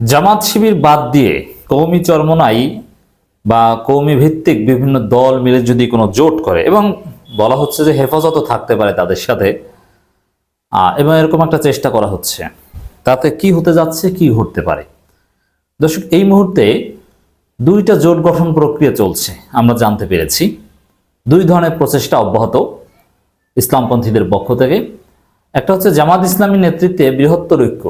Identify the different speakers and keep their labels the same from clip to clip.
Speaker 1: জামাত শিবির বাদ দিয়ে কৌমি চরমনাই বা কৌমি ভিত্তিক বিভিন্ন দল মিলে যদি কোনো জোট করে, এবং বলা হচ্ছে যে হেফাজতও থাকতে পারে তাদের সাথে এবং এরকম একটা চেষ্টা করা হচ্ছে। তাতে কি হতে যাচ্ছে, কি ঘটতে পারে? দর্শক, এই মুহূর্তে দুইটা জোট গঠন প্রক্রিয়া চলছে, আমরা জানতে পেরেছি। দুই ধরনের প্রচেষ্টা অব্যাহত ইসলামপন্থীদের পক্ষ থেকে। একটা হচ্ছে জামাত ইসলামী নেতৃত্বে বৃহত্তর ঐক্য।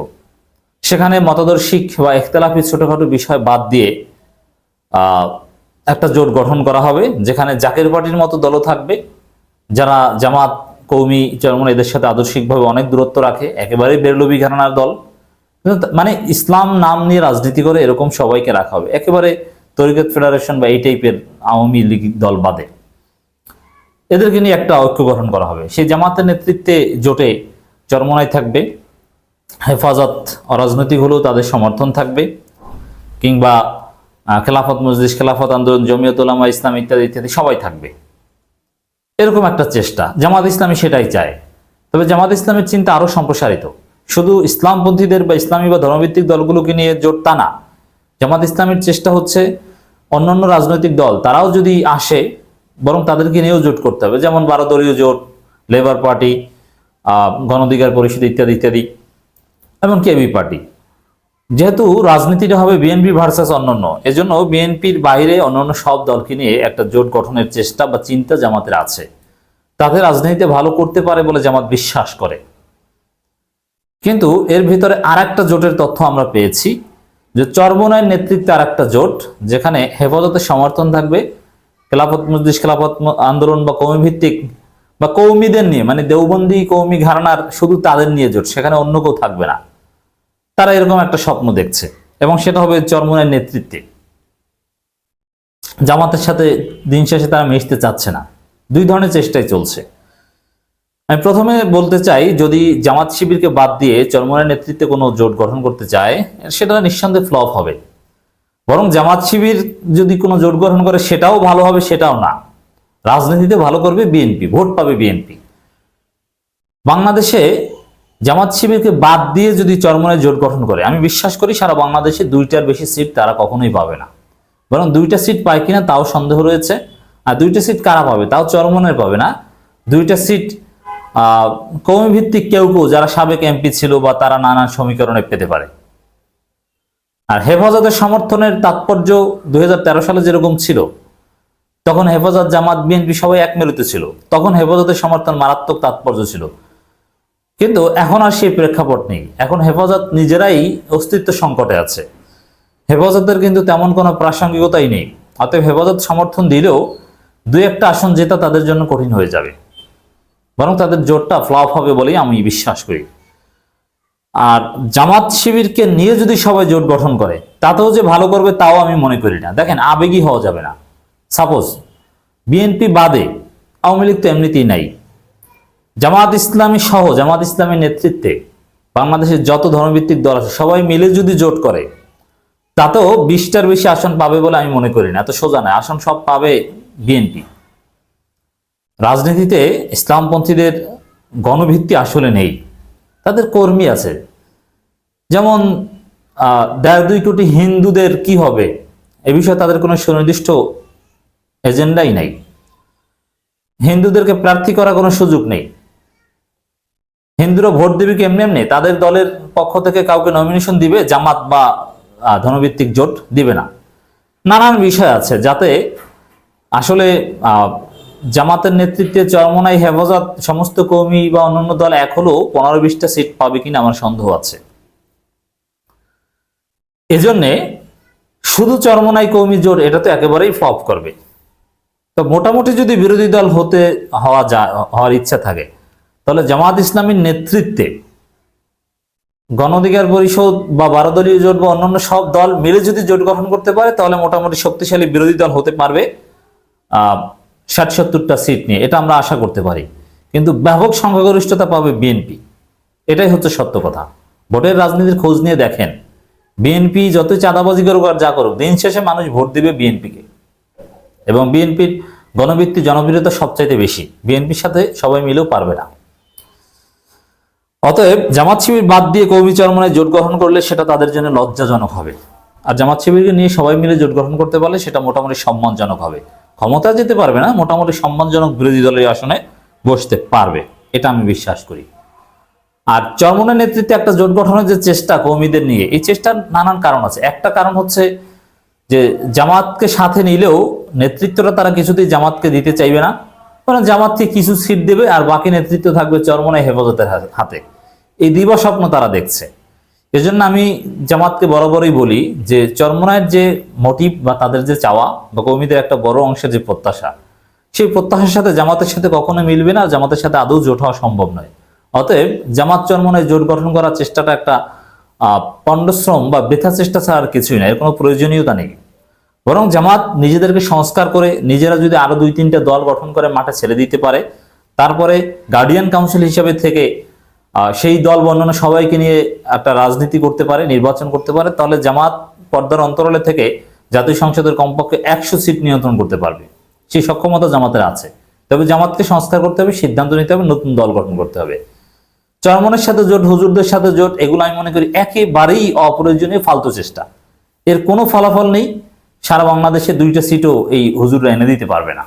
Speaker 1: সেখানে মতাদর্শিক বা ইখতলাফি ছোটখাটো বিষয় বাদ দিয়ে একটা জোট গঠন করা হবে, যেখানে জাকের পার্টির মতো দলও থাকবে, যারা জামাত, কৌমি চরমন এদের সাথে আদর্শিকভাবে অনেক দূরত্ব রাখে, একেবারেই বেরলবি ঘরানার দল। মানে ইসলাম নাম নিয়ে রাজনীতি করে এরকম সবাইকে রাখা হবে, একেবারে তরিকত ফেডারেশন বা এই টাইপের আওয়ামী লীগ দল বাদে। এদেরকে নিয়ে একটা ঐক্য গঠন করা হবে। সেই জামাতের নেতৃত্বে জোটে চরমনায় থাকবে হেফাজত অরাজনৈতিক হলেও তাদের সমর্থন থাকবে কিংবা খেলাফত মজলিস খেলাফত আন্দোলন জমিয়ত উলামা ইসলাম ইত্যাদি ইত্যাদি সবাই থাকবে। এরকম একটা চেষ্টা জামাত ইসলামী সেটাই চায়। তবে জামাত ইসলামের চিন্তা আরও সম্প্রসারিত। শুধু ইসলামপন্থীদের বা ইসলামী বা ধর্মভিত্তিক দলগুলোকে নিয়ে জোট তা না। জামাত ইসলামের চেষ্টা হচ্ছে অন্যান্য রাজনৈতিক দল তারাও যদি আসে বরং তাদেরকে নিয়েও জোট করতে হবে। যেমন বারো দলীয় জোট লেবার পার্টি আহ, গণঅধিকার পরিষদ ইত্যাদি ইত্যাদি। এমনকি এবি পার্টি। যেহেতু রাজনীতিটা হবে বিএনপি ভার্সাস অন্যান্য, এজন্য বিএনপির বাইরে অন্যান্য সব দলকে নিয়ে একটা জোট গঠনের চেষ্টা বা চিন্তা জামাতের আছে। তাদের রাজনীতিতে ভালো করতে পারে বলে জামাত বিশ্বাস করে। কিন্তু এর ভিতরে আর একটা জোটের তথ্য আমরা পেয়েছি, যে চরমনায়ের নেতৃত্বে আর একটা জোট, যেখানে হেফাজতের সমর্থন থাকবে, খেলাফত মজলিস, খেলাফত আন্দোলন বা কৌমি ভিত্তিক বা কৌমিদের নিয়ে মানে দেওবন্দি কৌমি ঘরানার শুধু তাদের নিয়ে জোট, সেখানে অন্য কেউ থাকবে না। তারা এরকম একটা স্বপ্ন দেখছে এবং সেটা হবে চরমনের নেতৃত্বে। জামাতের সাথে দিন শেষে তারা মিশতে চাচ্ছে না। দুই ধরনের চেষ্টাই চলছে। আমি প্রথমে বলতে চাই, যদি জামাত শিবিরকে বাদ দিয়ে চরমনের নেতৃত্বে কোনো জোট গঠন করতে চায়, সেটা নিঃসন্দেহে ফ্লপ হবে। বরং জামাত শিবির যদি কোনো জোট গঠন করে, সেটাও ভালো হবে, সেটাও না। রাজনীতিতে ভালো করবে বিএনপি, ভোট পাবে বিএনপি। বাংলাদেশে জামাত শিবিরকে বাদ দিয়ে যদি চরমনের জোট গঠন করে, আমি বিশ্বাস করি সারা বাংলাদেশে দুইটার বেশি সিট তারা কখনোই পাবে না। বরং দুইটা সিট পায় কিনা তাও সন্দেহ রয়েছে। আর দুইটা সিট কারা পাবে তাও চরমনের পাবে না। দুইটা সিট কৌমি ভিত্তিক কেউ কেউ, যারা সাবেক এমপি ছিল বা তারা নানান সমীকরণে পেতে পারে। আর হেফাজতের সমর্থনের তাৎপর্য দুই হাজার তেরো সালে যেরকম ছিল, তখন হেফাজত জামাত, বিএনপি সবাই এক ছিল। তখন হেফাজতের সমর্থন মারাত্মক তাৎপর্য ছিল। কিন্তু এখন আর সেই প্রেক্ষাপট নেই। এখন হেফাজত নিজেরাই অস্তিত্ব সংকটে আছে। হেফাজতের কিন্তু তেমন কোনো প্রাসঙ্গিকতাই নেই। অতএব হেফাজত সমর্থন দিলেও দু একটা আসন জেতা তাদের জন্য কঠিন হয়ে যাবে। বরং তাদের জোটটা ফ্লপ হবে বলেই আমি বিশ্বাস করি। আর জামাত শিবিরকে নিয়ে যদি সবাই জোট গঠন করে, তাতেও যে ভালো করবে তাও আমি মনে করি না। দেখেন, আবেগী হওয়া যাবে না। সাপোজ বিএনপি বাদে আওয়ামী লীগ তো এমনিতেই নাই। জামাত ইসলামী সহ, জামাত ইসলামের নেতৃত্বে বাংলাদেশের যত ধর্মভিত্তিক দল আছে, সবাই মিলে যদি জোট করে, তাতেও বিশটার বেশি আসন পাবে বলে আমি মনে করি না। এত সোজা নয় আসন সব পাবে বিএনপি। রাজনীতিতে ইসলামপন্থীদের গণভিত্তি আসলে নেই। তাদের কর্মী আছে। যেমন দেড় দুই কোটি হিন্দুদের কি হবে? এ বিষয়ে তাদের কোনো সুনির্দিষ্ট এজেন্ডাই নাই। হিন্দুদেরকে প্রার্থী করার কোনো সুযোগ নেই। হিন্দুরা ভোট দেবে কি এমনি এমনি? তাদের দলের পক্ষ থেকে কাউকে নমিনেশন দিবে, জামাত বা ধনভিত্তিক জোট দিবে না। নানান বিষয় আছে যাতে আসলে জামাতের নেতৃত্বে চরমনাই হেফাজত সমস্ত কর্মী বা অন্যান্য দল এক হলেও পনেরো বিশটা সিট পাবে কিনা আমার সন্দেহ আছে। এজন্যে শুধু চরমনাই কৌমি জোট এটা তো একেবারেই ফ্লপ করবে। তো মোটামুটি যদি বিরোধী দল হতে, হওয়া যায় হওয়ার ইচ্ছা থাকে তাহলে জামাত ইসলামীর নেতৃত্বে গণ অধিকার পরিষদ বা বারো দলীয় জোট বা অন্যান্য সব দল মিলে যদি জোট গঠন করতে পারে, তাহলে মোটামুটি শক্তিশালী বিরোধী দল হতে পারবে ষাট সত্তরটা সিট নিয়ে। এটা আমরা আশা করতে পারি। কিন্তু ব্যাপক সংখ্যাগরিষ্ঠতা পাবে বিএনপি। এটাই হচ্ছে সত্য কথা। ভোটের রাজনীতির খোঁজ নিয়ে দেখেন, বিএনপি যতই চাঁদাবাজি করুক আর যা করুক, দিন শেষে মানুষ ভোট দিবে বিএনপিকে। এবং বিএনপির গণভিত্তি জনপ্রিয়তা সবচাইতে বেশি। বিএনপির সাথে সবাই মিলেও পারবে না। অতএব জামাত শিবির বাদ দিয়ে কৌমি চরমনায় জোট গ্রহণ করলে সেটা তাদের জন্য লজ্জাজনক হবে। আর জামাত শিবিরকে নিয়ে সবাই মিলে জোট গঠন করতে পারলে সেটা মোটামুটি সম্মানজনক হবে। ক্ষমতা যেতে পারবে না, মোটামুটি সম্মানজনক বিরোধী দলের আসনে বসতে পারবে, এটা আমি বিশ্বাস করি। আর চরমনের নেতৃত্বে একটা জোট গঠনের যে চেষ্টা কৌমিদের নিয়ে, এই চেষ্টার নানান কারণ আছে। একটা কারণ হচ্ছে যে জামাতকে সাথে নিলেও নেতৃত্বটা তারা কিছুতেই জামাতকে দিতে চাইবে না। কারণ জামাতকে কিছু সিট দেবে আর বাকি নেতৃত্ব থাকবে চরমনায় হেফাজতের হাতে এই দিবা স্বপ্ন তারা দেখছে। এজন্য আমি জামাতকে বরাবরই বলি যে চরমনায়ের যে মোটিভ বা তাদের যে চাওয়া বা কর্মীদের একটা বড় অংশের যে প্রত্যাশা, সেই প্রত্যাশার সাথে জামাতের সাথে কখনো মিলবে না জামাতের সাথে আদৌ জোট হওয়া সম্ভব নয়। অতএব জামাত চরমনায় জোট গঠন করার চেষ্টাটা একটা পণ্ডশ্রম বা বৃথা চেষ্টা ছাড়া আর কিছুই না, এর কোনো প্রয়োজনীয়তা নেই। বরং জামাত নিজেদেরকে সংস্কার করে নিজেরা যদি আরও দুই তিনটা দল গঠন করে মাঠে ছেড়ে দিতে পারে, তারপরে গার্ডিয়ান কাউন্সিল হিসেবে থেকে সেই দল বর্ণনা সবাইকে নিয়ে একটা রাজনীতি করতে পারে, নির্বাচন করতে পারে, তাহলে জামাত পর্দার অন্তরালে থেকে জাতীয় সংসদের কমপক্ষে একশো সিট নিয়ন্ত্রণ করতে পারবে। সেই সক্ষমতা জামাতের আছে। তবে জামাতকে সংস্কার করতে হবে, সিদ্ধান্ত নিতে হবে, নতুন দল গঠন করতে হবে। চরমনের সাথে জোট, হুজুরদের সাথে জোট, এগুলো আমি মনে করি একেবারেই অপ্রয়োজনীয়, ফালতু চেষ্টা। এর কোনো ফলাফল নেই। সারা বাংলাদেশে দুইটা সিটও এই হুজুররা এনে দিতে পারবে না।